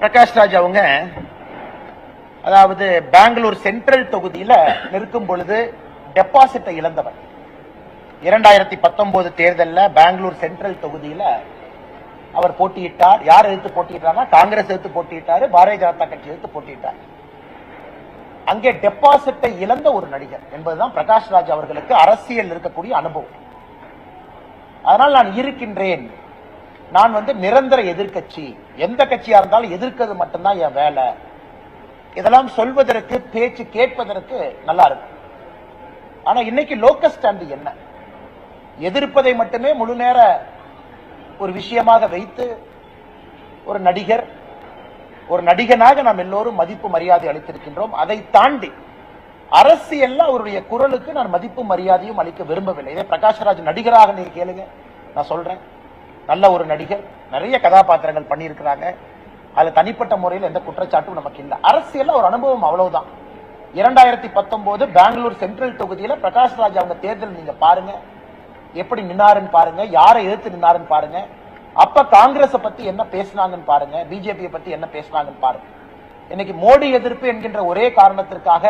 பிரகாஷ் ராஜ் அவங்க அதாவது பெங்களூர் சென்ட்ரல் தொகுதியில நிற்கும் பொழுது டெபாசிட்டை இழந்தவர். இரண்டாயிரத்தி பத்தொன்பது தேர்தலில் பெங்களூர் சென்ட்ரல் தொகுதியில அவர் போட்டியிட்டார். யார் எதிர்த்து போட்டியிட்டார்னா காங்கிரஸ் எதிர்த்து போட்டியிட்டாரு பாரதிய ஜனதா கட்சி எதிர்த்து போட்டியிட்டார். அங்கே டெபாசிட்டை இழந்த ஒரு நடிகர் என்பதுதான் பிரகாஷ் ராஜ் அவர்களுக்கு அரசியல் இருக்கக்கூடிய அனுபவம். அதனால் நான் இருக்கின்றேன். நான் வந்து நிரந்தர எதிர்க்கட்சி. எந்த கட்சியா இருந்தாலும் எதிர்க்கிறது மட்டும்தான் என் வேலை. இதெல்லாம் சொல்வதற்கு பேச்சு கேட்பதற்கு நல்லா இருக்கும். ஆனா இன்னைக்கு லோக்கல் ஸ்டாண்டு என்ன? எதிர்ப்பதை மட்டுமே முழு நேர ஒரு விஷயமாக வைத்து ஒரு நடிகர் ஒரு நடிகனாக நாம் எல்லோரும் மதிப்பு மரியாதை அளித்திருக்கின்றோம். அதை தாண்டி அரசியல்ல அவருடைய குரலுக்கு நான் மதிப்பு மரியாதையும் அளிக்க விரும்பவில்லை. இதே பிரகாஷ்ராஜ் நடிகராக நீங்க கேளுங்க. நான் சொல்றேன். நல்ல ஒரு நடிகர் நிறைய கதாபாத்திரங்கள் பண்ணியிருக்கிறாங்க. அதுல தனிப்பட்ட முறையில் எந்த குற்றச்சாட்டும் நமக்கு இல்லை. அரசியலில் ஒரு அனுபவம் அவ்வளவுதான். இரண்டாயிரத்தி பத்தொன்பது பெங்களூர் சென்ட்ரல் தொகுதியில பிரகாஷ்ராஜ் அவங்க தேர்தல் நீங்க பாருங்க. எப்படி நின்னாருன்னு பாருங்க. யாரை எதிர்த்து நின்னாருன்னு பாருங்க. அப்ப காங்கிரஸ் பத்தி என்ன பேசினாங்கன்னு பாருங்க. பிஜேபியை பத்தி என்ன பேசினாங்கன்னு பாருங்க. இன்னைக்கு மோடி எதிர்ப்பு என்கின்ற ஒரே காரணத்திற்காக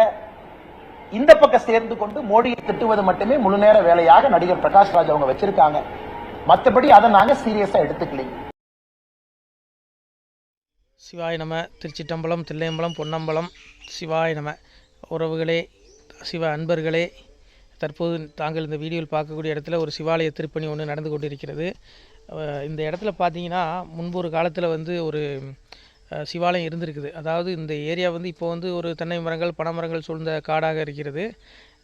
இந்த பக்கம் சேர்ந்து கொண்டு மோடியை திட்டுவது மட்டுமே முழு நேர வேலையாக நடிகர் பிரகாஷ் ராஜ் அவங்க வச்சிருக்காங்க. மற்றபடி அதை நாங்கள் சீரியஸாக எடுத்துக்கலீங்க சிவாய நம திருச்சிட்டம்பலம் தில்லையம்பலம் பொன்னம்பலம் சிவாய நம. உறவுகளே சிவ அன்பர்களே தற்போது தாங்கள் இந்த வீடியோவில் பார்க்கக்கூடிய இடத்துல ஒரு சிவாலய திருப்பணி ஒன்று நடந்து கொண்டிருக்கிறது. இந்த இடத்துல பார்த்தீங்கன்னா முன்பு ஒரு காலத்தில் வந்து ஒரு சிவாலயம் இருந்திருக்குது. அதாவது இந்த ஏரியா வந்து இப்போ வந்து ஒரு தென்னை மரங்கள் பனைமரங்கள் சூழ்ந்த காடாக இருக்கிறது.